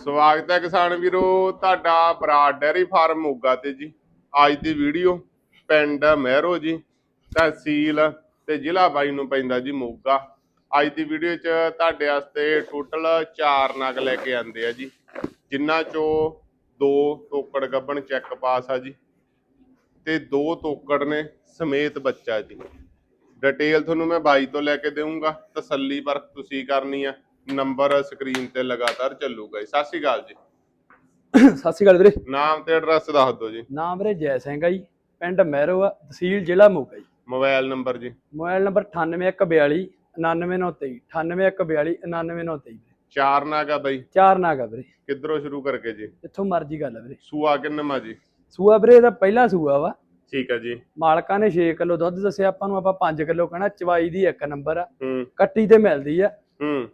ਸਵਾਗਤ ਹੈ ਕਿਸਾਨ ਵੀਰੋ, ਤੁਹਾਡਾ ਬਰਾਡ ਡੈਰੀ ਫਾਰਮ ਮੋਗਾ ਤੇ ਜੀ। ਅੱਜ ਦੀ ਵੀਡੀਓ ਪਿੰਡ ਮਹਿਰੋ ਜੀ, ਤਹਿਸੀਲ ਤੇ ਜ਼ਿਲ੍ਹਾ ਬਾਈ ਨੂੰ ਪੈਂਦਾ ਜੀ ਮੋਗਾ। ਅੱਜ ਦੀ ਵੀਡੀਓ 'ਚ ਤੁਹਾਡੇ ਵਾਸਤੇ ਟੋਟਲ 4 ਨਗ ਲੈ ਕੇ ਆਂਦੇ ਆ ਜੀ। ਜਿਨ੍ਹਾਂ 'ਚੋਂ ਦੋ ਤੋਕੜ ਗੱਬਣ ਚੈੱਕ ਪਾਸ ਆ ਜੀ ਤੇ ਦੋ ਤੋਕੜ ਨੇ ਸਮੇਤ ਬੱਚਾ ਜੀ। ਡਿਟੇਲ ਤੁਹਾਨੂੰ ਮੈਂ ਬਾਈ ਤੋਂ ਲੈ ਕੇ ਦੇਵਾਂਗਾ ਤਸੱਲੀ ਪਰਖ ਤੁਸੀਂ ਕਰਨੀ ਆ। ਨੰਬਰ ਸਕਰੀਨ ਤੇ ਲਗਾਤਾਰ ਚੱਲੂਗਾ ਜੀ। ਸਤਿ ਸ਼੍ਰੀ ਅਕਾਲ ਜੀ। ਸਤਿ ਸ਼੍ਰੀ ਅਕਾਲ ਵੀਰੇ। ਨਾਮ ਤੇ ਐਡਰੈਸ ਦੱਸ ਦਿਓ ਜੀ। ਨਾਮ ਵੀਰੇ ਜੈ ਸਿੰਘ ਆ ਜੀ। ਪਿੰਡ ਮਹਿਰੋ ਆ ਤਹਿਸੀਲ ਜ਼ਿਲ੍ਹਾ ਮੋਗਾ ਜੀ। ਮੋਬਾਈਲ ਨੰਬਰ ਜੀ। ਮੋਬਾਈਲ ਨੰਬਰ 9842 99923 9842 99923 ਚਾਰ ਨਾਗਾ ਬਾਈ। ਚਾਰ ਨਾਗਾ ਵੀਰੇ। ਕਿੱਧਰੋਂ ਸ਼ੁਰੂ ਕਰਕੇ ਜੀ? ਜਿੱਥੋਂ ਮਰਜ਼ੀ ਗੱਲ ਆ ਵੀਰੇ। ਸੂਆ ਕਿੰਨਮਾ ਜੀ? ਸੂਆ ਵੀਰੇ ਇਹਦਾ ਪਹਿਲਾ ਸੂਆ ਵਾ। ਠੀਕ ਹੈ ਜੀ। ਮਾਲਕਾਂ ਨੇ 6 ਕਿਲੋ ਦੁੱਧ ਦੱਸਿਆ ਆਪਾਂ ਨੂੰ ਆਪਾਂ 5 ਕਿਲੋ ਕਹਿਣਾ ਚਵਾਈ ਦੀ ਇੱਕ ਨੰਬਰ ਆ। ਹੂੰ। ਕੱਟੀ ਤੇ ਮਿਲਦੀ ਆ। ਹੂੰ।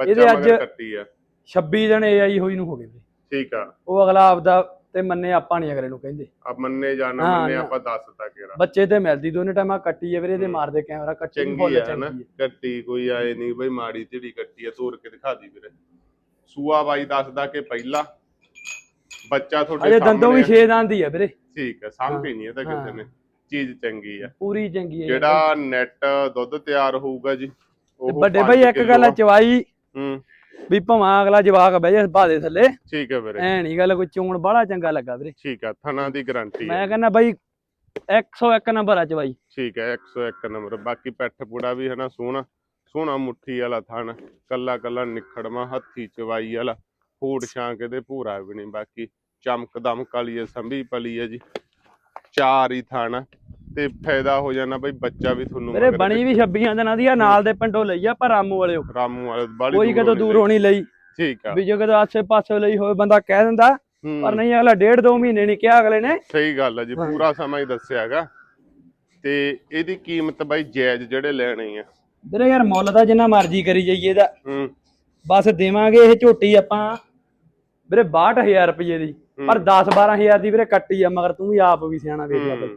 ਇਹਦੇ ਬੱਚਾ ਅੱਜ- ਮਗਰ ਕੱਟੀ ਆ 26 ਦਿਨ ਏਆਈ ਹੋਈ ਨੂੰ ਹੋ ਗਏ ਵੀਰੇ। ਠੀਕ ਆ। ਉਹ ਅਗਲਾ ਆਪਦਾ ਤੇ ਮੰਨੇ ਆਪਾਂ ਨਹੀਂ ਅਗਲੇ ਨੂੰ ਕਹਿੰਦੇ। ਆ ਮੰਨੇ ਜਾਣਾ ਹਾਂ, ਮੰਨੇ ਨਾ। ਆਪਾਂ ਦੱਸਤਾ ਕਿਹੜਾ। ਬੱਚੇ ਤੇ ਮਿਲਦੀ ਦੋਨੇ ਟਾਈਮਾਂ ਕੱਟੀ ਆ ਵੀਰੇ ਇਹਦੇ। ਮਾਰਦੇ ਕੈਮਰਾ ਕੱਟੀ ਵੀ ਚੰਗੀ ਫੁੱਲ ਆ ਨਾ ਚੰਗੀ ਆ। ਕੱਟੀ ਕੋਈ ਆਏ ਨਹੀਂ ਬਈ ਮਾੜੀ ਢਿੜੀ ਕੱਟੀ ਆ ਤੋਰ ਕੇ ਦਿਖਾ ਦੀ ਵੀਰੇ। ਸੂਆ ਬਾਈ ਦੱਸਦਾ ਕਿ ਪਹਿਲਾ ਬੱਚਾ ਤੁਹਾਡੇ ਅਜੇ ਦੰਦੋਂ ਵੀ ਸਾਹਮਣੇ ਆ। 6 ਦੰਦ ਹੀ ਆ ਵੀਰੇ। ਠੀਕ ਹੈ ਸਾਂਭੀ ਨਹੀਂ ਇਹ ਤਾਂ ਕਿਸੇ ਹਾਂ। ਨੇ। ਚੀਜ਼ ਚੰਗੀ ਆ। ਪੂਰੀ ਚੰਗੀ ਹੈ ਜਿਹੜਾ ਨੈਟ ਦੁੱਧ ਤਿਆਰ ਹੋਊਗਾ ਜੀ ਤੇ ਵੱਡੇ ਭਾਈ ਇੱਕ ਗੱਲ ਆ ਆ। ਚਵਾਈ ਹੂੰ। ਵੀ ਭਵਾਂ ਅਗਲਾ ਜਵਾਕ ਬਹਿ ਜਾ ਬਾਦੇ ਥੱਲੇ ਠੀਕ ਹੈ ਵੀਰੇ। ਐ ਨਹੀਂ ਗੱਲ ਕੋਈ ਚੋਣ ਬੜਾ ਚੰਗਾ ਲੱਗਾ ਵੀਰੇ। ਠੀਕ ਹੈ ਥਣਾ ਦੀ ਗਾਰੰਟੀ ਮੈਂ ਕਹਿੰਦਾ ਬਾਈ 101 ਨੰਬਰ ਆ ਚਵਾਈ ਠੀਕ ਹੈ 101 ਨੰਬਰ। ਬਾਕੀ ਪੈਠ ਪੂੜਾ ਵੀ ਹੈ ਨਾ ਸੋਹਣਾ ਸੋਹਣਾ ਮੁੱਠੀ ਵਾਲਾ ਥਣ ਕੱਲਾ ਕੱਲਾ ਨਿਖੜਵਾ ਹੱਥੀ ਚਵਾਈ ਵਾਲਾ ਫੂੜ ਛਾਂਕ ਇਹਦੇ ਭੂਰਾ ਵੀ ਨਹੀਂ ਬਾਕੀ ਚਮਕ ਦਮਕ ਵਾਲੀ ਹੈ ਸੰਭੀ ਪਲੀ ਹੈ ਜੀ। ਚਾਰ ਹੀ ਥਣ। ਆ, ਤੇ ਫਾਇਦਾ ਹੋ ਜਾਣਾ ਬਈ ਬੱਚਾ ਵੀ ਤੁਹਾਨੂੰ ਮਗਰ ਬਣੀ ਵੀ 26 ਦਿਨਾਂ ਦੀ ਆ ਨਾਲ ਦੇ ਪਿੰਡੋਂ ਲਈ ਆ ਪਰ ਰਾਮੂ ਵਾਲਿਓ। ਰਾਮੂ ਵਾਲੇ ਬਾਲੀ ਕੋਈ ਕਿਤੋਂ ਦੂਰ ਹੋਣੀ ਲਈ। ਠੀਕ ਆ। ਵੀ ਜੋ ਕਿਤੋਂ ਆਸੇ ਪਾਸੇ ਲਈ ਹੋਵੇ ਬੰਦਾ ਕਹਿ ਦਿੰਦਾ ਪਰ ਨਹੀਂ ਅਗਲਾ ਡੇਢ ਦੋ ਮਹੀਨੇ ਨਹੀਂ ਕਿਹਾ ਅਗਲੇ ਨੇ। ਸਹੀ ਗੱਲ ਹੈ ਜੀ। ਪੂਰਾ ਸਮਾਂ ਹੀ ਦੱਸਿਆ ਹੈਗਾ। ਤੇ ਇਹਦੀ ਕੀਮਤ ਬਾਈ ਜਾਇਜ਼ ਜਿਹੜੇ ਲੈਣੇ ਆ। ਵੀਰੇ ਯਾਰ ਮੁੱਲ ਤਾਂ ਜਿੰਨਾ ਮਰਜ਼ੀ ਕਰੀ ਜਾਈਏ ਹੂੰ। ਬਸ ਦੇਵਾਂਗੇ ਇਹ ਝੋਟੀ ਆਪਾਂ ਵੀਰੇ 62000 ਰੁਪਏ ਦੀ। ਪਰ 10 12000 ਦੀ ਵੀਰੇ ਕੱਟੀ ਆ ਮਗਰ ਤੂੰ ਵੀ ਆਪ ਵੀ ਸਿਆਣਾ ਵੇਖ ਲੈ ਬਈ।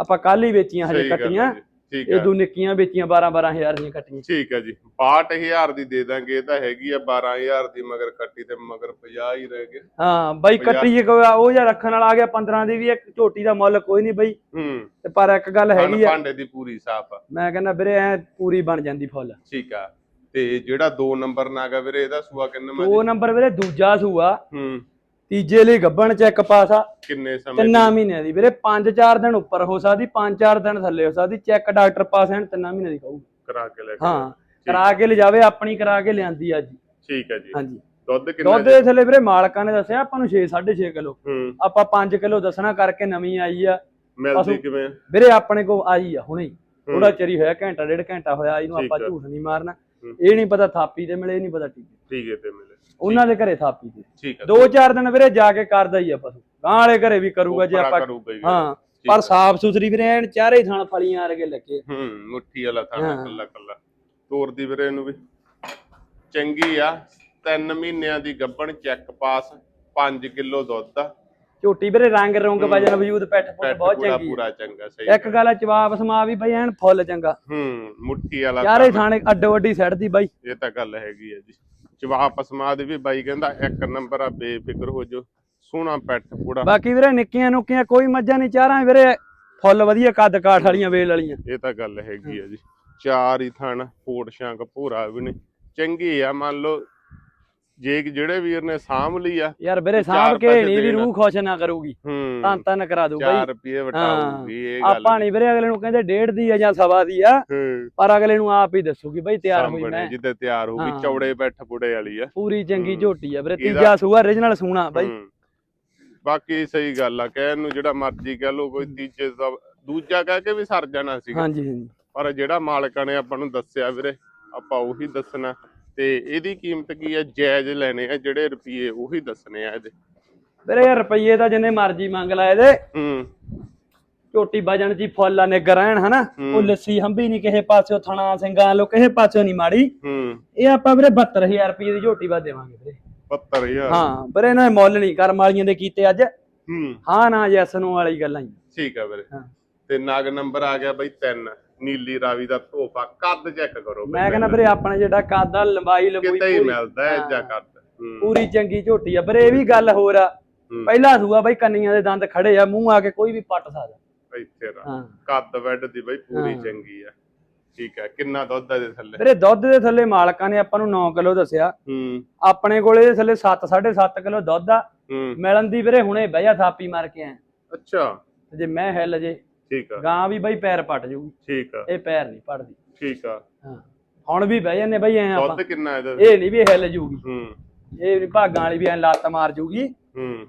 ਆਪਾਂ ਕੱਲ ਹੀ ਵੇਚੀਆਂ ਹਜੇ ਸਹੀ ਗੱਲ ਹੈ ਕੱਟੀਆਂ। ਜੀ, ਠੀਕ ਹੈ ਦੋ ਨਿੱਕੀਆਂ ਵੇਚੀਆਂ 12 12000 ਦੀਆਂ ਕੱਟੀਆਂ। ਠੀਕ ਹੈ ਜੀ। 62000 ਦੀ ਦੇ ਦਾਂਗੇ ਇਹ ਤਾਂ ਹੈਗੀ ਆ 12000 ਦੀ ਮਗਰ ਕੱਟੀ ਤੇ ਮਗਰ 50 ਹੀ ਰਹਿ ਗਏ। ਹਾਂ ਬਾਈ। ਕੱਟੀ ਕੋਈ ਉਹ ਜਾਂ ਰੱਖਣ ਵਾਲਾ ਆ ਗਿਆ 15 ਦੀ ਵੀ ਇੱਕ ਝੋਟੀ ਦਾ ਮੁੱਲ ਕੋਈ ਨਹੀਂ ਬਈ। ਹੂੰ। ਤੇ ਪਰ ਇੱਕ ਗੱਲ ਹੈਗੀ ਆ। ਭਾਂਡੇ ਦੀ ਪੂਰੀ ਸਾਫ਼ ਆ। ਮੈਂ ਕਹਿੰਦਾ ਵੀਰੇ ਐ ਪੂਰੀ ਬਣ ਜਾਂਦੀ ਫੁੱਲ। ਠੀਕ ਆ। ਤੇ ਜਿਹੜਾ 2 ਨੰਬਰ ਨਾਗਾ ਵੀਰੇ ਇਹਦਾ ਸੂਆ ਕਿੰਨੇ ਮੈਂ ਉਹ ਨੰਬਰ ਵੀਰੇ ਦੂਜਾ ਸੂਆ। ਹੂੰ। ਤੀਜੇ ਲਈ ਗੱਬਣ ਚੈੱਕ ਪਾਸ। ਆ ਕਿੰਨੇ ਸਮੇਂ ਤਿੰਨਾਂ ਮਹੀਨਿਆਂ ਦੀ ਵੀਰੇ 5-4 ਦਿਨ ਉੱਪਰ ਹੋ ਸਕਦੀ 5-4 ਦਿਨ ਥੱਲੇ ਹੋ ਸਕਦੀ ਚੈੱਕ ਡਾਕਟਰ ਪਾਸ ਐਨ ਤਿੰਨਾਂ ਮਹੀਨਿਆਂ ਦੀ ਕਹੂ ਕਰਾ ਕੇ ਲੈ ਕੇ ਹਾਂ ਕਰਾ ਕੇ ਲਿਜਾਵੇ ਆਪਣੀ ਕਰਾ ਕੇ ਲਿਆਂਦੀ ਆ ਜੀ। ਠੀਕ ਹੈ ਜੀ। ਹਾਂਜੀ। ਦੁੱਧ ਕਿੰਨਾ ਦੁੱਧ ਦੇ? ਥੱਲੇ ਵੀਰੇ ਮਾਲਕਾਂ ਨੇ ਦੱਸਿਆ ਆਪਾਂ ਨੂੰ 6-6.5 ਕਿਲੋ। ਹੂੰ। ਆਪਾਂ 5 ਕਿਲੋ ਦੱਸਣਾ ਕਰਕੇ ਨਵੀਂ ਆਈ ਆ। ਮਿਲਦੀ ਪਸ਼ੂ- ਕਿਵੇਂ? ਵੀਰੇ ਆਪਣੇ ਕੋ ਆਈ ਆ ਹੁਣੇ ਥੋੜਾ ਚਿਰ ਹੋਇਆ ਘੰਟਾ ਡੇਢ ਘੰਟਾ ਹੋਇਆ ਇਹਨੂੰ ਆਪਾਂ। ਝੂਠ ਨਹੀਂ ਮਾਰਨਾ। ਇਹ ਨਹੀਂ ਪਤਾ ਥਾਪੀ ਤੇ ਮਿਲੇ ਇਹ ਨਹੀਂ ਪਤਾ ਟੀਕੇ ਠੀਕ ਹੈ ਤੇ ਮਿਲੇ। ਉਹਨਾਂ ਦੇ ਘਰੇ ਥਾਪੀ ਤੇ। ਠੀਕ ਹੈ। ਦੋ ਚਾਰ ਦਿਨ ਵੀਰੇ ਜਾ ਕੇ ਕਰਦਾ ਹੀ ਆ ਪਸ਼ੂ। ਗਾਂ ਵਾਲੇ ਘਰੇ ਵੀ ਕਰੂਗਾ ਜੇ ਆਪਾਂ ਹੀ ਪਰ। ਸਾਫ਼ ਸੁਥਰੀ ਵੀਰੇ ਐਨ ਚਾਰੇ ਥਣ ਫਲੀਆਂ ਵਰਗੇ ਲੱਗੇ ਹੂੰ ਮੁੱਠੀ ਵਾਲਾ ਹਾਂ। ਕੱਲਾ ਕੱਲਾ ਤੋਰਦੀ ਵੀਰੇ ਇਹਨੂੰ ਵੀ। ਚੰਗੀ ਆ। ਤਿੰਨ ਮਹੀਨਿਆਂ ਦੀ ਗੱਭਣ ਚੈੱਕ ਪਾਸ। 5 ਕਿਲੋ ਦੁੱਧ ਆ। ਝੋਟੀ ਵੀਰੇ ਰੰਗ ਰੰਗ। ਵਜਨ ਵਜੂਦ ਪੈਠ ਪੁੱਟ ਪੈਟ ਬਹੁਤ ਚੰਗੀ। ਪੂਰਾ ਚੰਗਾ ਸਹੀ ਇੱਕ ਗੱਲ। ਆ ਜਵਾਬ ਸਮਾ ਵੀ ਬਈ ਐਨ ਫੁੱਲ ਚੰਗਾ। ਹੂੰ ਮੁੱਠੀ ਵਾਲਾ ਚਾਰੇ ਥਾਣਾ। ਅੱਡੋ ਅੱਡੀ ਸੜਦੀ ਬਾਈ। ਇਹ ਤਾਂ ਗੱਲ ਹੈਗੀ ਹੈ ਜੀ। ਜਵਾਬ ਪਸਮਾਦ ਵੀ ਬਾਈ ਕਹਿੰਦਾ ਇੱਕ ਨੰਬਰ ਆ ਬੇਫਿਕਰ ਹੋ ਜੋ ਸੋਹਣਾ ਪੈਟ ਪੂੜਾ ਬਾਕੀ ਵੀਰੇ ਨਿੱਕੀਆਂ ਨੁੱਕੀਆਂ ਕੋਈ ਮੱਝਾਂ ਨਹੀਂ ਚਾਰਾਂ ਵੀਰੇ। ਫੁੱਲ ਵਧੀਆ ਕੱਦ ਕਾਠ ਵਾਲੀਆਂ ਵੇਲ ਵਾਲੀਆਂ। ਇਹ ਤਾਂ ਗੱਲ ਹੈਗੀ ਆ ਜੀ। ਚਾਰ ਹੀ ਥਣ ਫੋੜ ਸ਼ਾਂਕ ਭੂਰਾ ਵੀ ਨੇ ਚੰਗੀ ਆ ਮੰਨ ਲਓ ਜੇ ਜਿਹੜੇ ਵੀਰ ਨੇ ਸਾਂਭ ਲਈ ਆ ਯਾਰ ਵੀਰੇ ਸਾਂਭ ਕੇ ਨਹੀਂ ਵੀ। ਰੂਹ ਖੁਸ਼ ਨਾ ਕਰੂਗੀ। ਹੂੰ। ਤਾਂ ਤਾਂ ਕਰਾ ਦੂ 4 ਬਾਈ ਰੁਪਏ ਵਟਾਊਗੀ ਇਹ ਗੱਲ ਆਪਾਂ ਨਹੀਂ ਵੀਰੇ ਅਗਲੇ ਨੂੰ ਕਹਿੰਦੇ ਡੇਢ ਦੀ ਆ ਜਾਂ ਸਵਾ ਦੀ ਆ ਪਰ ਅਗਲੇ ਨੂੰ ਆਪ ਹੀ ਦੱਸੂਗੀ ਬਈ ਤਿਆਰ ਹੋਈ ਮੈਂ। ਜਿੱਦੇ ਤਿਆਰ ਹੋਊਗੀ। ਚੌੜੇ ਬੈਠ ਪੁੜੇ ਵਾਲੀ ਆ। ਪੂਰੀ ਚੰਗੀ। ਝੋਟੀ ਆ ਵੀਰੇ ਤੀਜਾ ਸੂਆ origignal ਸੂਣਾ ਬਾਈ। ਬਾਕੀ ਸਹੀ ਗੱਲ ਆ ਕਹਿਣ ਨੂੰ ਜਿਹੜਾ ਮਰਜ਼ੀ ਕਹਿ ਲੋ ਕੋਈ ਤੀਜੇ ਦਾ ਦੂਜਾ ਕਹਿ ਕੇ ਵੀ ਸਰ ਜਾਣਾ ਸੀਗਾ। ਹਾਂਜੀ ਹਾਂਜੀ। ਪਰ ਜਿਹੜਾ ਮਾਲਕਾਂ ਨੇ ਆਪਾਂ ਨੂੰ ਦੱਸਿਆ ਵੀਰੇ ਆਪਾਂ ਉਹੀ ਦੱਸਣਾ। ਤੇ ਇਹਦੀ ਕੀਮਤ ਕੀ ਹੈ ਜਾਇਜ਼ ਲੈਣੇ ਆ ਜਿਹੜੇ ਰੁਪਏ ਉਹੀ ਦੱਸਣੇ ਆ ਇਹਦੇ। ਵੀਰੇ ਯਾਰ ਰੁਪਈਏ ਤਾਂ ਜਿੰਨੇ ਮਰਜ਼ੀ ਮੰਗ ਲਾ ਇਹਦੇ। ਹੂੰ। ਝੋਟੀ ਵਜਣ ਦੀ ਫੁੱਲ ਆ ਨਿੱਗਰ ਐਨ ਹਨਾ। ਉਹ ਲੱਸੀ ਹੰਬੀ ਨਹੀਂ ਕਿਸੇ ਪਾਸਿਓ ਥਣਾ ਸਿੰਘਾਂ ਲੋ ਕਿਸੇ ਪਾਸਿਓ ਨਹੀਂ ਮਾੜੀ। ਹੂੰ। ਇਹ ਆਪਾਂ ਵੀਰੇ 72000 ਰੁਪਏ ਦੀ ਝੋਟੀ ਵਾ ਦੇਵਾਂਗੇ ਵੀਰੇ। 72000 ਹਾਂ ਵੀਰੇ ਇਹਨਾਂ ਦੇ ਮੁੱਲ ਨਹੀਂ ਕਰਮ ਵਾਲੀਆਂ ਦੇ ਕੀਤੇ ਅੱਜ। ਹੂੰ। ਹਾਂ ਨਾ ਯੈਸ ਨੂੰ ਵਾਲੀ ਗੱਲਾਂ ਹੀ। ਠੀਕ ਆ ਵੀਰੇ। ਹਾਂ। ਤੇ ਨਗ ਨੰਬਰ ਆ ਗਿਆ ਬਈ 3 ਨੀਲੀ ਰਾਵੀ ਦਾ ਧੋਪਾ ਕੱਦ ਚੈੱਕ ਕਰੋ ਮੈਂ ਕਹਿੰਦਾ ਵੀਰੇ ਆਪਣੇ ਜਿਹੜਾ ਕੱਦ ਆ ਲੰਬਾਈ ਲੰਬੂਈ ਕਿਤੇ ਹੀ ਪੂਰੀ। ਮਿਲਦਾ ਹੈ। ਜਾਂ ਕੱਦ। ਪੂਰੀ ਚੰਗੀ ਝੋਟੀ ਆ ਵੀਰੇ ਇਹ ਵੀ ਗੱਲ ਹੋਰ ਆ। ਪਹਿਲਾ ਸੂਆ ਬਈ ਕੰਨੀਆਂ ਦੇ ਦੰਦ ਖੜੇ ਆ ਮੂੰਹ ਆ ਕੇ ਕੋਈ ਵੀ ਪੱਟ ਸਕਦਾ। ਇੱਥੇ ਰਾ। ਕੱਦ ਵੱਡ ਦੀ ਬਈ ਪੂਰੀ। ਚੰਗੀ ਆ। ਠੀਕ ਹੈ ਕਿੰਨਾ ਦੁੱਧ ਦੇ ਥੱਲੇ? ਵੀਰੇ ਦੁੱਧ ਦੇ ਥੱਲੇ ਮਾਲਕਾਂ ਨੇ ਆਪਾਂ ਨੂੰ 9 ਕਿਲੋ ਦੱਸਿਆ। ਹੂੰ। ਆਪਣੇ ਕੋਲੇ ਇਹਦੇ ਥੱਲੇ 7 7.5 ਕਿਲੋ ਦੁੱਧ ਆ। ਮਿਲਣ ਦੀ ਵੀਰੇ ਹੁਣੇ ਬਹਿ ਜਾ ਥਾਪੀ ਮਾਰ ਕੇ ਆਇਆ। ਅੱਛਾ। ਜੇ ਮੈਂ ਹਿੱਲ ਜੇ ਠੀਕ ਆ। ਗਾਂ ਵੀ ਬਈ ਪੈਰ ਪੱਟ ਜੂਗੀ। ਠੀਕ ਆ। ਇਹ ਪੈਰ ਨਹੀਂ ਪੜਦੀ। ਠੀਕ ਆ। ਹਾਂ। ਹੁਣ ਵੀ ਬਹਿ ਜਾਂਦੇ ਬਈ ਐ ਆਪਾਂ। ਦੁੱਧ ਕਿੰਨਾ ਇਹਦਾ? ਇਹ ਨਹੀਂ ਵੀ ਹਿੱਲ ਜੂਗੀ। ਹੂੰ। ਇਹ ਭਾਗਾਂ ਵਾਲੀ ਵੀ ਐ ਲੱਤ ਮਾਰ ਜੂਗੀ। ਹੂੰ।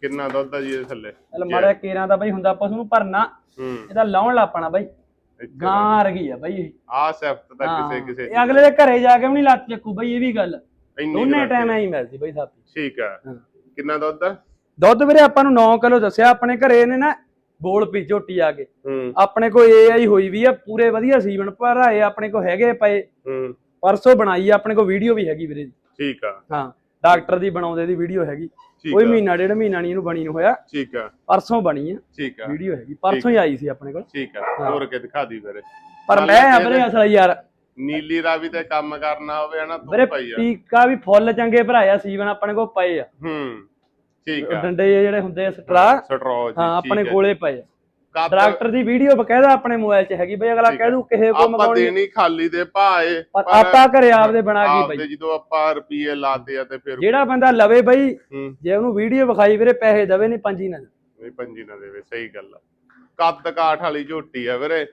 ਕਿੰਨਾ ਦੁੱਧ ਆ ਜੀ ਇਹਦੇ ਥੱਲੇ? ਚਲ ਮਾੜਾ ਕੇਰਾਂ ਦਾ ਬਈ ਹੁੰਦਾ ਪਸ਼ੂ ਨੂੰ ਭਰਨਾ। ਹੂੰ। ਇਹਦਾ ਲਾਉਣ ਲਾਪਣਾ ਬਈ। ਗਾਂ ਵਰਗੀ ਆ ਬਈ ਆ ਸਿਫਤ ਤਾਂ ਕਿਸੇ ਕਿਸੇ ਇਹ ਅਗਲੇ ਦੇ ਘਰੇ ਜਾ ਕੇ ਵੀ ਨਹੀਂ ਲੱਤ ਚੱਕੂ ਬਈ ਇਹ ਵੀ ਗੱਲ। ਇੰਨੀ ਦੋਨੇ ਟਾਈਮ ਐ ਹੀ ਮਿਲਦੀ ਬਈ ਥਾਪੀ ਠੀਕ ਆ। ਕਿੰਨਾ ਦੁੱਧ ਆ? ਦੁੱਧ ਵੀਰੇ ਆਪਾਂ ਨੂੰ 9 ਕਿਲੋ ਦੱਸਿਆ ਆਪਣੇ ਘਰੇ ਇਹਨੇ ਨਾ ਬੋਲ ਪੀ ਝੋਟੀ ਆ ਕੇ। ਆਪਣੇ ਕੋਲ ਇਹ ਆਈ ਹੋਈ ਵੀ ਆ ਪੂਰੇ ਵਧੀਆ ਸੀਵਨ ਪਰ ਆਏ ਆਪਣੇ ਕੋਲ ਹੈਗੇ ਪਏ। ਪਰਸੋਂ ਬਣਾਈ ਆ ਆਪਣੇ ਕੋਲ ਵੀਡੀਓ ਵੀ ਹੈਗੀ ਵੀਰੇ ਠੀਕ ਆ। ਹਾਂ ਡਾਕਟਰ ਦੀ ਬਣਾਉਂਦੇ ਦੀ ਵੀਡੀਓ ਹੈਗੀ। ਕੋਈ ਮਹੀਨਾ ਡੇਢ ਮਹੀਨਾ ਨਹੀਂ ਇਹਨੂੰ ਬਣੀ ਨੂੰ ਹੋਇਆ। ਠੀਕ ਆ। ਪਰਸੋਂ ਬਣੀ ਆ ਠੀਕ ਆ। ਵੀਡੀਓ ਹੈਗੀ। ਪਰਸੋਂ ਹੀ ਆਈ ਸੀ ਆਪਣੇ ਕੋਲ। ਠੀਕ ਆ। ਹੋਰ ਕੇ ਦਿਖਾ ਦੀ ਫਿਰ ਪਰ ਮੈਂ ਆ ਵੀਰੇ ਅਸਲ ਯਾਰ। ਨੀਲੀ ਰਾਵੀ ਤੇ ਕੰਮ ਕਰਨਾ ਹੋਵੇ ਹਨਾ ਤੂੰ ਵੀਰੇ ਭਾਈ ਆ। ਟੀਕਾ ਵੀ ਫੁੱਲ ਚੰਗੇ ਭਰਾਇਆ ਸੀਵਨ ਆਪਣੇ ਕੋਲ ਪਏ ਆ। ਹੂੰ। ਠੀਕ ਆ। ਡੰਡੇ ਜਿਹੇ ਜਿਹੜੇ ਹੁੰਦੇ ਆ ਸਟਰਾ। ਸਟਰੋ ਜੀ ਹਾਂ ਆਪਣੇ। ਕੋਲੇ ਪਏ ਆ। ਡਾਕਟਰ ਦੀ ਵੀਡੀਓ ਬਕਾਇਦਾ ਆਪਣੇ ਮੋਬਾਈਲ 'ਚ ਹੈਗੀ ਬਈ ਅਗਲਾ ਕਹਿ। ਦੂ ਕਿਸੇ ਕੋ ਆਪਾਂ ਮੰਗਾਉਣੀ। ਦੇਣੀ ਖਾਲੀ ਦੇ ਭਾਏ ਪਰ ਆਪਾਂ ਘਰੇ ਆਪਦੇ ਬਣਾ ਕੇ ਆਪਦੇ ਬਈ। ਜਦੋਂ ਆਪਾਂ ਰੁਪਏ ਲਾਦੇ ਆ ਤੇ ਫਿਰ ਜਿਹੜਾ ਬੰਦਾ ਲਵੇ ਬਈ ਜੇ ਉਹਨੂੰ ਵੀਡੀਓ ਵਿਖਾਈ ਵੀਰੇ ਪੈਸੇ ਦਵੇ ਨਹੀਂ ਪੰਜੀ ਨਾ। ਨਹੀਂ ਪੰਜੀ ਨਾ ਦੇਵੇ ਸਹੀ ਗੱਲ ਆ। ਕੱਦ ਕਾਠ ਵਾਲੀ ਝੋਟੀ ਆ ਵੀਰੇ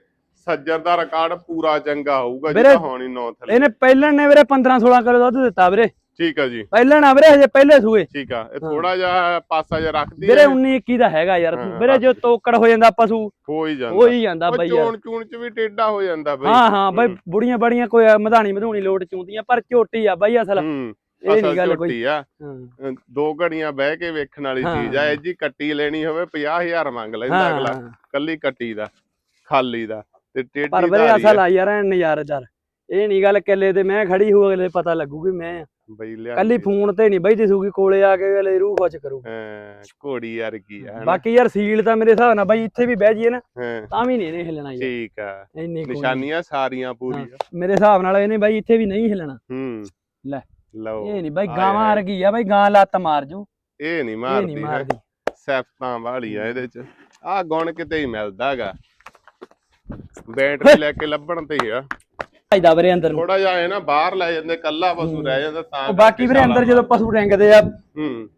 ਸੱਜਰ ਦਾ ਰਿਕਾਰਡ ਪੂਰਾ ਚੰਗਾ ਹੋਊਗਾ ਜਿਹੜਾ ਹੋਣੀ ਨੌ ਥੱਲੇ। ਇਹਨੇ ਪਹਿਲਣ ਨੇ ਵੀਰੇ 15 16 ਕਿਲੋ ਦੁੱਧ ਦਿੱਤਾ ਵੀਰੇ। ਠੀਕ ਆ ਜੀ। ਪਹਿਲਣ ਆ ਵੀਰੇ ਹਜੇ ਪਹਿਲੇ ਸੂਏ। ਠੀਕ ਆ। ਇਹ ਥੋੜਾ ਜਿਹਾ ਪਾਸਾ ਜਿਹਾ ਰੱਖਦੀ ਵੀਰੇ ਹੈ 19 21 ਦਾ ਹੈਗਾ ਯਾਰ ਵੀਰੇ ਜੋ ਤੋਕੜ ਹੋ ਜਾਂਦਾ ਪਸ਼ੂ ਹੋ ਹੀ ਜਾਂਦਾ। ਹੋ ਹੀ ਜਾਂਦਾ ਬਈ ਯਾਰ। ਚੋਣ ਚੂਣ ਚ ਵੀ ਟੇਡਾ ਹੋ ਜਾਂਦਾ ਬਈ। ਹਾਂ ਹਾਂ ਬਈ ਬੁੜੀਆਂ ਬੜੀਆਂ ਕੋਈ ਮਧਾਣੀ ਮਧੂਣੀ ਲੋਟ ਚੁੰਦੀਆਂ ਪਰ ਝੋਟੀ ਆ ਬਈ ਅਸਲ। ਇਹ ਨਹੀਂ ਗੱਲ ਕੋਈ। ਆ। ਦੋ ਘੜੀਆਂ ਬਹਿ ਕੇ ਵੇਖਣ ਵਾਲੀ। ਚੀਜ਼ ਆ। ਇਹ ਜੀ ਕੱਟੀ ਲੈਣੀ ਹੋਵੇ 50000 ਮੰਗ ਲੈਂਦਾ ਅਗਲਾ। ਕੱਲੀ ਕੱਟੀ ਦਾ ਖਾਲੀ ਦਾ। ਤੇ ਟੇਡੀ ਪਰ ਵੀਰੇ ਅਸਲ ਆ। ਯਾਰ ਨਜ਼ਾਰੇਦਾਰ। ਇਹ ਨਹੀਂ ਗੱਲ ਕਿੱਲੇ ਤੇ ਮੈਂ ਖੜੀ ਹੋ ਅਗਲੇ ਪਤਾ ਲੱਗੂਗੀ ਮੈਂ ਆ। ਬਈ ਲਿਆ ਕੱਲੀ ਫੋਨ ਤੇ ਨਹੀਂ ਬਈ ਦਿਸੂਗੀ ਕੋਲੇ ਆ ਕੇ ਅਗਲੇ ਰੂਹ ਖੁਸ਼ ਕਰੂ। ਹਾਂ, ਘੋੜੀ ਵਰਗੀ ਆ ਹਨਾ? ਬਾਕੀ ਯਾਰ ਸੀਲ ਤਾਂ ਮੇਰੇ ਹਿਸਾਬ ਨਾਲ ਬਈ ਇੱਥੇ ਵੀ ਬਹਿ ਜੀਏ ਨਾ ਹਾਂ। ਤਾਂ ਵੀ ਨਹੀਂ ਇਹਨੇ ਹਿੱਲਣਾ ਯਾਰ। ਠੀਕ ਆ। ਇੰਨੀ ਕੋਈ ਨਿਸ਼ਾਨੀਆਂ ਸਾਰੀਆਂ ਪੂਰੀਆਂ। ਮੇਰੇ ਹਿਸਾਬ ਨਾਲ ਇਹਨੇ ਬਾਈ ਇੱਥੇ ਵੀ ਨਹੀਂ ਹਿੱਲਣਾ। ਹੂੰ। ਲੈ ਲਓ ਇਹ ਨਹੀਂ ਬਾਈ ਗਾਵਾਂ। ਵਰਗੀ ਆ ਬਾਈ ਗਾਂ ਲੱਤ ਮਾਰ ਜੂ। ਇਹ ਨਹੀਂ ਮਾਰਦੀ ਹੈ। ਸੈਫਤਾਂ ਵਾਲੀ ਆ ਇਹਦੇ ਚ। ਆ ਗੁਣ ਕਿਤੇ ਹੀ ਮਿਲਦਾਗਾ। ਬੈਟਰੀ ਲੈ ਕੇ ਲੱਭਣ ਤੇ ਹੀ ਆ। ਭਾਈਦਾ ਵੀਰੇ ਅੰਦਰ ਨੂੰ। ਥੋੜਾ ਜਿਹਾ ਇਹ ਨਾ ਬਾਹਰ ਲੈ ਜਾਂਦੇ ਕੱਲਾ ਪਸ਼ੂ ਰਹਿ ਜਾਂਦਾ ਤਾਂ ਉਹ ਬਾਕੀ ਵੀਰੇ ਅੰਦਰ ਜਦੋਂ ਪਸ਼ੂ ਰੰਗਦੇ ਆ। ਹੂੰ।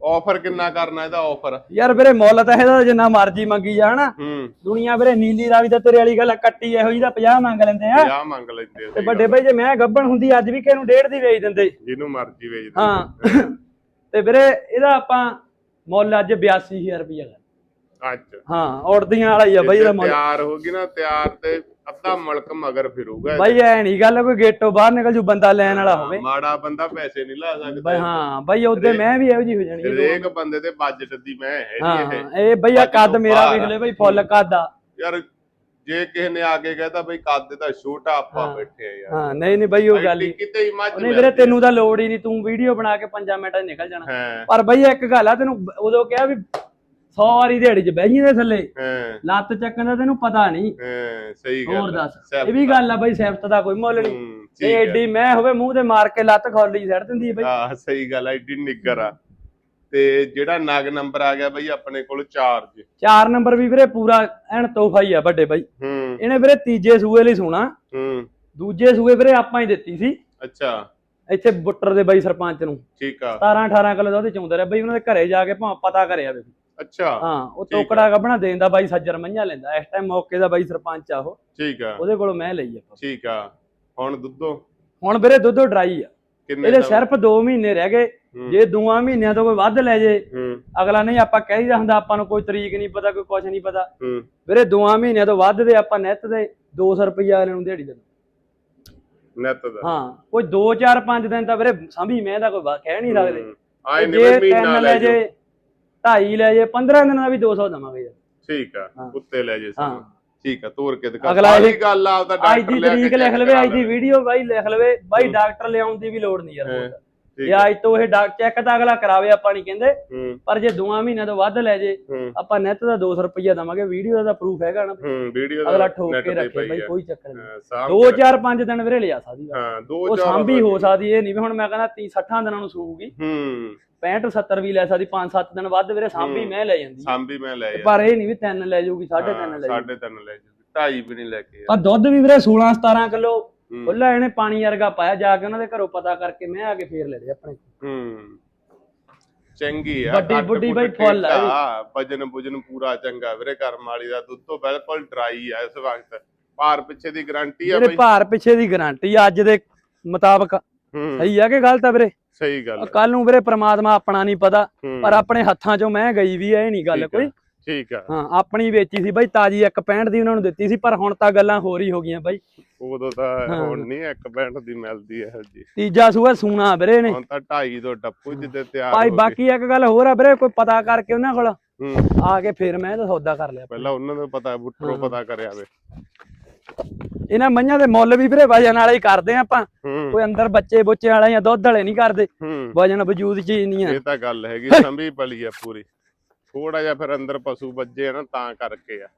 ਆਫਰ ਕਿੰਨਾ ਕਰਨਾ ਇਹਦਾ ਆਫਰ ਯਾਰ ਵੀਰੇ ਮੁੱਲ ਤਾਂ ਇਹਦਾ ਜਿੰਨਾ ਮਰਜ਼ੀ ਮੰਗੀ ਜਾ ਹਨਾ? ਹੂੰ। ਦੁਨੀਆ ਵੀਰੇ ਨੀਲੀ ਰਾਵੀ ਦਾ ਤੇਰੇ ਵਾਲੀ ਗੱਲ ਆ, ਕੱਟੀ ਇਹੋ ਜਿਹੀ ਦਾ 50 ਮੰਗ ਲੈਂਦੇ ਆ। 50 ਮੰਗ ਲੈਂਦੇ ਆ ਤੇ ਵੱਡੇ ਬਾਈ ਜੇ ਮੈਂ ਗੱਬਣ ਹੁੰਦੀ ਅੱਜ ਵੀ ਕਿਹਨੂੰ ਡੇਢ ਦੀ ਵੇਚ ਦਿੰਦੇ? ਜਿਹਨੂੰ ਮਰਜ਼ੀ ਵੇਚ ਦੇ ਹਾਂ। ਤੇ ਵੀਰੇ ਇਹਦਾ ਆਪਾਂ ਮੁੱਲ ਅੱਜ 82000 ਰੁਪਏ ਅੱਜ। ਹਾਂ ਉੜਦੀਆਂ ਵਾਲਾ ਹੀ ਆ ਬਾਈ ਇਹਦਾ ਜੇ ਮੁੱਲ ਤਿਆਰ ਹੋ ਗਈ ਨਾ ਤਿਆਰ ਤੇ ਅੱਧਾ ਮੁਲਕ ਮਗਰ ਫਿਰੂਗਾ। ਬਾਈ ਐ ਨਹੀਂ ਗੱਲ ਕੋਈ ਗੇਟੋਂ ਬਾਹਰ ਨਿਕਲ ਜੂ ਬੰਦਾ ਲੈਣ ਵਾਲਾ ਹੋਵੇ। ਮਾੜਾ ਬੰਦਾ ਪੈਸੇ ਨਹੀਂ ਲਾ ਸਕਦਾ ਬਾਈ ਹਾਂ ਬਾਈ ਉਹਦੇ ਮੈਂ ਵੀ ਇਹੋ ਜਿਹੀ ਹੋ ਜਾਣੀ। ਹਰੇਕ ਬੰਦੇ ਦੇ ਬਜਟ ਦੀ ਮੈਂ ਹੈ ਹਾਂ ਨਹੀਂ ਇਹ। ਇਹ ਬਈ ਆ ਕੱਦ ਤੋਂ ਮੇਰਾ ਵੇਖ ਲੈ ਬਈ ਫੁੱਲ ਕੱਦ ਆ। ਯਾਰ ਜੇ ਕਿਸੇ ਨੇ ਆ ਕੇ ਕਹਤਾ ਬਈ ਕੱਦ ਦਾ ਛੋਟਾ ਆਪਾਂ। ਬੈਠੇ ਆ ਯਾਰ। ਹਾਂ ਨਹੀਂ ਨਹੀਂ ਬਈ ਉਹ ਗੱਲ ਐਡੀ ਹੀ ਕਿਤੇ ਹੀ ਮੱਝ ਨਹੀਂ ਵੀਰੇ ਤੈਨੂੰ ਤਾਂ ਲੋੜ ਹੀ ਨਹੀਂ ਤੂੰ ਵੀਡੀਓ ਬਣਾ ਕੇ 5 ਮਿੰਟਾਂ ਨਿਕਲ ਜਾਣਾ। ਪਰ ਬਈ ਇੱਕ ਗੱਲ ਆ ਤੈਨੂੰ ਉਦੋਂ ਕਿਹਾ ਵੀ 100 ਵਾਰੀ ਦਿਹਾੜੀ 'ਚ ਬਹਿ ਜੀ ਦੇ ਥੱਲੇ। ਹਾਂ। ਲੱਤ ਚੱਕਣ ਦਾ ਤੈਨੂੰ ਪਤਾ ਨਹੀਂ ਹਾਂ ਸਹੀ ਗੱਲ ਹੋਰ। ਦੱਸ ਇਹ ਵੀ ਗੱਲ ਆ ਬਈ ਸਿਫਤ ਦਾ ਕੋਈ ਮੁੱਲ ਨਹੀਂ ਹੈ ਐਡੀ ਮੈਂ ਹੋਵੇ ਮੂੰਹ ਤੇ ਮਾਰ ਕੇ ਲੱਤ ਖੋਲੀ ਸੜ ਦਿੰਦੀ ਹੈ ਬਈ। ਹਾਂ ਸਹੀ ਗੱਲ ਆ ਐਡੀ ਨਿੱਗਰ ਆ। ਤੇ ਜਿਹੜਾ ਨਗ ਨੰਬਰ ਆ ਗਿਆ ਬਈ ਆਪਣੇ ਕੋਲ ਚਾਰਜ। ਚਾਰ ਨੰਬਰ ਵੀ ਵੀਰੇ ਪੂਰਾ ਐਨ ਤੋਹਫਾ ਹੀ ਆ ਵੱਡੇ ਬਾਈ। ਹੂੰ। ਇਹਨੇ ਵੀਰੇ ਤੀਜੇ ਸੂਏ ਲਈ ਸੋਣਾ। ਹੂੰ। ਦੂਜੇ ਸੂਏ ਵੀਰੇ ਆਪਾਂ ਹੀ ਦਿੱਤੀ ਸੀ। ਅੱਛਾ। ਇੱਥੇ ਬੁੱਟਰ ਦੇ ਬਾਈ ਸਰਪੰਚ ਨੂੰ। ਠੀਕ ਆ। 17 18 ਕਿਲੋ ਦੁੱਧ ਚੋਂਦਾ ਰਿਹਾ। ਬਈ ਉਹਨਾਂ ਦੇ ਘਰੇ ਜਾ ਕੇ ਭਾਂ ਪਤਾ ਕਰਿਆ ਵੇ। ਅੱਛਾ ਹਾਂ ਉਹ। ਟੋਕੜਾ ਕੱਢਣਾ ਦੇਣ ਦਾ ਬਾਈ ਸੱਜਰ ਮੰਝਾ ਲੈਂਦਾ। ਇਸ ਟਾਈਮ ਮੌਕੇ ਦਾ ਬਾਈ ਸਰਪੰਚ ਆ ਉਹ। ਠੀਕ ਆ। ਉਹਦੇ ਕੋਲੋਂ ਮੈਂ ਲਈ ਆ ਠੀਕ ਆ। ਹੁਣ ਦੁੱਧੋ? ਹੁਣ ਵੀਰੇ ਦੁੱਧੋ ਡਰਾਈ ਆ। ਇਹਦੇ ਸਿਰਫ 2 ਮਹੀਨੇ ਰਹਿ ਗਏ। ਹੂੰ, ਜੇ ਦੋਆਂ ਮਹੀਨਿਆਂ ਤੋਂ ਕੋਈ ਵੱਧ ਲੈ ਜੇ ਹੂੰ। ਅਗਲਾ ਨਹੀਂ ਆਪਾਂ ਕਹੀਦਾ ਹੁੰਦਾ ਆਪਾਂ ਨੂੰ ਕੋਈ ਤਰੀਕ ਨਹੀਂ ਪਤਾ ਕੋਈ ਕੁਝ ਨਹੀਂ ਪਤਾ। ਹੂੰ। ਵੀਰੇ ਦੋਆਂ ਮਹੀਨਿਆਂ ਤੋਂ ਵੱਧ ਦੇ ਆਪਾਂ ਨਿੱਤ ਦੇ 200 ਰੁਪਈਆ ਅਗਲੇ ਨੂੰ ਦਿਹਾੜੀ ਦੇ ਨੈਟ ਦਾ। ਹਾਂ ਕੋਈ 2 4 5 ਦਿਨ ਤਾਂ ਵੀਰੇ ਸਾਂਭੀ ਮੈਂ ਦਾ ਕੋਈ ਕਹਿ ਨਹੀਂ ਹੂੰ। ਆਏ ਤੇ ਨੇ ਜੇ ਬਈ ਮਹੀਨਾ ਲੈ ਜੇ ਢਾਈ ਲੈ ਜੇ 15 ਦਿਨਾਂ ਦਾ ਵੀ 200 ਦਵਾਂਗੇ ਯਾਰ। ਠੀਕ ਆ। ਕੁੱਤੇ ਲੈ ਜੇ ਸਾਨੂੰ ਠੀਕ ਆ ਤੋਰ ਕੇ ਦਿਖਾ। ਅਗਲਾ ਇਹ- ਗੱਲ ਆ ਉਹਦਾ ਅੱਜ ਡਾਕਟਰ ਦੀ ਲਿਆ ਕੇ ਤਰੀਕ ਲਿਖ ਲਵੇ ਅੱਜ ਦੀ। ਵੀਡੀਓ ਬਾਈ ਲਿਖ ਲਵੇ ਬਾਈ। ਡਾਕਟਰ ਲਿਆਉਣ ਦੀ ਵੀ ਲੋੜ ਨਹੀਂ ਯਾਰ। ਇਹ ਅੱਜ ਤੋਂ ਇਹ ਡਾਕ ਚੈੱਕ ਤਾਂ ਅਗਲਾ ਕਰਾਵੇ ਆਪਾਂ ਨਹੀਂ ਕਹਿੰਦੇ ਪਰ ਜੇ ਦੋਆਂ ਮਹੀਨਿਆਂ ਤੋਂ ਵੱਧ ਲੈ ਜੇ ਆਪਾਂ ਨੈਟ ਦਾ 200 ਰੁਪਈਆ ਦਵਾਂਗੇ ਵੀਡੀਓ ਦਾ ਪ੍ਰੂਫ ਹੈਗਾ ਨਾ। ਹੂੰ ਵੀਡੀਓ ਦਾ ਅਗਲਾ ਠੋਕ ਕੇ ਰੱਖੇ ਬਈ। ਕੋਈ ਚੱਕਰ ਨਹੀਂ ਹਾਂ, ਸਾਂਭ ਦੋ ਕੇ ਚਾਰ ਪੰਜ ਦਿਨ ਵੀਰੇ ਲਿਆ ਸਕਦੀ ਹਾਂ ਦੋ ਉਹ ਚਾਰ ਸਾਂਭੀ ਹੋ ਸਕਦੀ ਇਹ ਨਹੀਂ ਵੀ ਹੁਣ ਮੈਂ ਕਹਿੰਦਾ 30 60 ਦਿਨਾਂ ਨੂੰ ਸੂਗੀ ਹੂੰ। 65 70 ਵੀ ਲੈ ਸਕਦੀ 5 7 ਦਿਨ ਵੱਧ ਵੀਰੇ ਸਾਂਭੀ। ਮੈਂ ਲੈ ਜਾਂਦੀ। ਸਾਂਭੀ ਮੈਂ ਲੈ ਪਰ ਇਹ ਨਹੀਂ ਵੀ ਤਿੰਨ ਲੈ ਜਾਊਗੀ ਸਾਢੇ ਤਿੰਨ ਲੈ ਜਾਊਗੀ ਸਾਢੇ ਤਿੰਨ ਲੈ ਜੂਗੀ ਢਾਈ ਵੀ ਨਹੀਂ ਲੈ ਕੇ ਪਰ ਦੁੱਧ ਵੀ ਵੀਰੇ 16 17 ਕਿਲੋ ਹੂੰ। ਖੁੱਲਾ ਇਹਨੇ ਪਾਣੀ ਵਰਗਾ ਪਾਇਆ ਜਾ ਕੇ ਉਹਨਾਂ ਦੇ ਘਰੋਂ ਪਤਾ ਕਰਕੇ ਮੈਂ ਆ ਕੇ ਫੇਰ ਲੈ ਦੇ ਆਪਣੇ ਹੂੰ। ਚੰਗੀ ਆ ਵੱਡੀ ਕੁੱਦ ਬਈ ਫੁੱਲ ਆ ਠੀਕ ਆ, ਵਜਨ ਪੂਰਾ ਚੰਗਾ ਵੀਰੇ ਕਰਮ ਵਾਲੀ ਦਾ ਦੁੱਧ ਤੋਂ ਬਿਲਕੁਲ ਡਰਾਈ ਆ ਇਸ ਵਕਤ। ਭਾਰ ਪਿੱਛੇ ਦੀ ਗਾਰੰਟੀ ਆ ਮੇਰੇ ਬਈ। ਭਾਰ ਪਿੱਛੇ ਦੀ ਗਾਰੰਟੀ ਅੱਜ ਦੇ ਮੁਤਾਬਕ। ਹੂੰ। ਸਹੀ ਆ ਕਿ ਗਲਤ ਆ ਵੀਰੇ? ਸਹੀ ਗੱਲ। ਕੱਲ ਨੂੰ ਵੀਰੇ ਪ੍ਰਮਾਤਮਾ ਆਪਣਾ ਨਹੀਂ ਪਤਾ ਪਰ ਆਪਣੇ ਹੱਥਾਂ ਚੋਂ ਮੈਂ ਗਈ ਵੀ ਐ ਨਹੀਂ ਗੱਲ ਕੋਈ। ਠੀਕ ਆ ਹਾਂ ਆਪਣੀ ਵੇਚੀ ਸੀ ਬਾਈ ਤਾਜੀ ਇੱਕ 65 ਦੀ ਉਹਨਾਂ ਨੂੰ ਦਿੱਤੀ ਸੀ ਪਰ ਹੁਣ ਤਾਂ ਗੱਲਾਂ ਹੋਰ ਹੀ ਹੋ ਗਈਆਂ ਬਾਈ। ਉਦੋਂ ਤਾਂ। ਹੁਣ ਨਹੀਂ ਇੱਕ ਪੈਂਟ ਦੀ ਮਿਲਦੀ ਹੈ ਜੀ। ਤੀਜਾ ਸੂਆ ਸੂਣਾ ਵੀਰੇ ਨੇ। ਹੁਣ ਤਾਂ ਢਾਈ ਤੋਂ ਟੱਪੂ ਜਿੱਦੇ ਤਿਆਰ ਭਾਈ। ਬਾਕੀ ਇੱਕ ਗੱਲ ਹੋਰ ਆ ਵੀਰੇ ਕੋਈ ਪਤਾ ਕਰਕੇ ਉਹਨਾਂ ਕੋਲ। ਆ ਕੇ ਫੇਰ ਮੈਂ ਇਹਦਾ ਸੌਦਾ ਕਰ ਲਿਆ। ਪਹਿਲਾਂ ਉਹਨਾਂ ਨੂੰ ਪਤਾ ਬੁੱਟਰੋ। ਪਤਾ ਕਰਿਆ ਵੇ। ਇਹਨਾਂ ਮਈਆਂ ਦੇ ਮੁੱਲ ਵੀ ਵੀਰੇ ਵਜਨ ਵਾਲੇ ਹੀ ਕਰਦੇ ਆ ਆਪਾਂ। ਕੋਈ ਅੰਦਰ ਬੱਚੇ ਬੁੱਚੇ ਵਾਲੇ ਜਾਂ ਦੁੱਧ ਵਾਲੇ ਨਹੀਂ ਕਰਦੇ। ਵਜਨ ਵਜੂਦ ਚੀਜ਼ ਨਹੀਂ ਆ। ਇਹ ਤਾਂ ਗੱਲ ਹੈਗੀ ਸੰਭੀ ਪਲੀ ਆ ਪੂਰੀ। ਥੋੜਾ ਜਿਹਾ ਫਿਰ ਅੰਦਰ ਪਸ਼ੂ ਵੱਜੇ ਨਾ ਤਾਂ ਕਰਕੇ ਆ।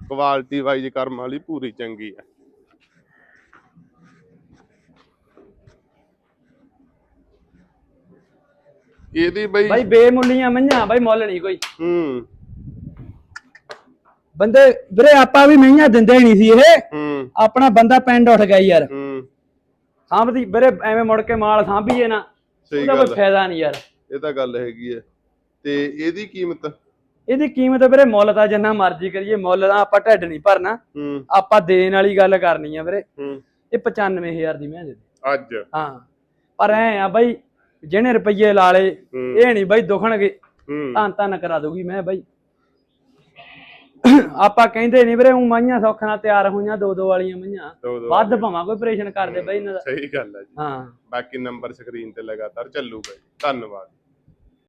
ਕੁਆਲਿਟੀ ਵਾਈਜ਼ ਕਰਮ ਵਾਲੀ ਪੂਰੀ ਚੰਗੀ ਆ। ਇਹਦੀ ਬਈ ਬਾਈ ਬੇਮੁੱਲੀਆਂ ਮਈਆਂ ਬਾਈ ਮੁੱਲ ਨਹੀਂ ਕੋਈ। ਹੂੰ। ਬੰਦੇ ਵੀਰੇ ਆਪਾਂ ਵੀ ਮਈਆਂ ਦਿੰਦੇ ਹੀ ਨਹੀਂ ਸੀ ਇਹ। ਆਪਣਾ ਬੰਦਾ ਪਿੰਡ ਉੱਠ ਗਿਆ ਯਾਰ। ਸਾਂਭਦੀ ਵੀਰੇ ਐਵੇਂ ਮੁੜ ਕੇ ਮਾਲ ਸਾਂਭੀਏ ਨਾ ਉਹਦਾ ਕੋਈ। ਫਾਇਦਾ ਨਹੀਂ ਯਾਰ। ਇਹ ਤਾਂ ਗੱਲ ਹੈਗੀ ਹੈ ਤੇ ਇਹਦੀ ਕੀਮਤ? ਇਹਦੀ ਕੀਮਤ ਵੀਰੇ ਮੁੱਲ ਤਾਂ ਜਿੰਨਾ ਮਰਜ਼ੀ ਕਰੀਏ ਮੁੱਲ ਦਾ ਆਪਾਂ ਢਿੱਡ ਨਹੀਂ ਭਰਨਾ। ਆਪਾਂ ਦੇਣ ਵਾਲੀ ਗੱਲ ਕਰਨੀ ਆ ਵੀਰੇ। ਇਹ 95000 ਦੀ ਮੈਂ ਦੇ ਅੱਜ? ਹਾਂ। ਪਰ ਐ ਆ ਬਾਈ ਜਿਹਨੇ ਰੁਪਈਏ ਲਾ ਹੂੰ। ਇਹ ਨਹੀਂ ਬਾਈ ਦੁਖਣਗੇ। ਤਾਂ ਤਾਂ ਕਰਾ ਦੂਗੀ ਮੈਂ ਬਾਈ। ਆਪਾਂ ਕਹਿੰਦੇ ਨਹੀਂ ਵੀਰੇ ਉਹ ਮਾਈਆਂ ਸੌਖ ਨਾਲ ਤਿਆਰ ਹੋਈਆਂ ਦੋ ਦੋ ਵਾਲੀਆਂ ਮਈਆਂ। ਦੋ ਦੋ ਵੱਧ ਭਾਵਾਂ ਕੋਈ ਆਪਰੇਸ਼ਨ ਕਰਦੇ ਬਾਈ ਇਹਨਾਂ ਦਾ। ਸਹੀ ਗੱਲ ਹੈ ਜੀ। ਹਾਂ। ਬਾਕੀ ਨੰਬਰ ਸਕਰੀਨ ਤੇ ਲਗਾਤਾਰ ਚੱਲੂਗਾ ਜੀ ਧੰਨਵਾਦ।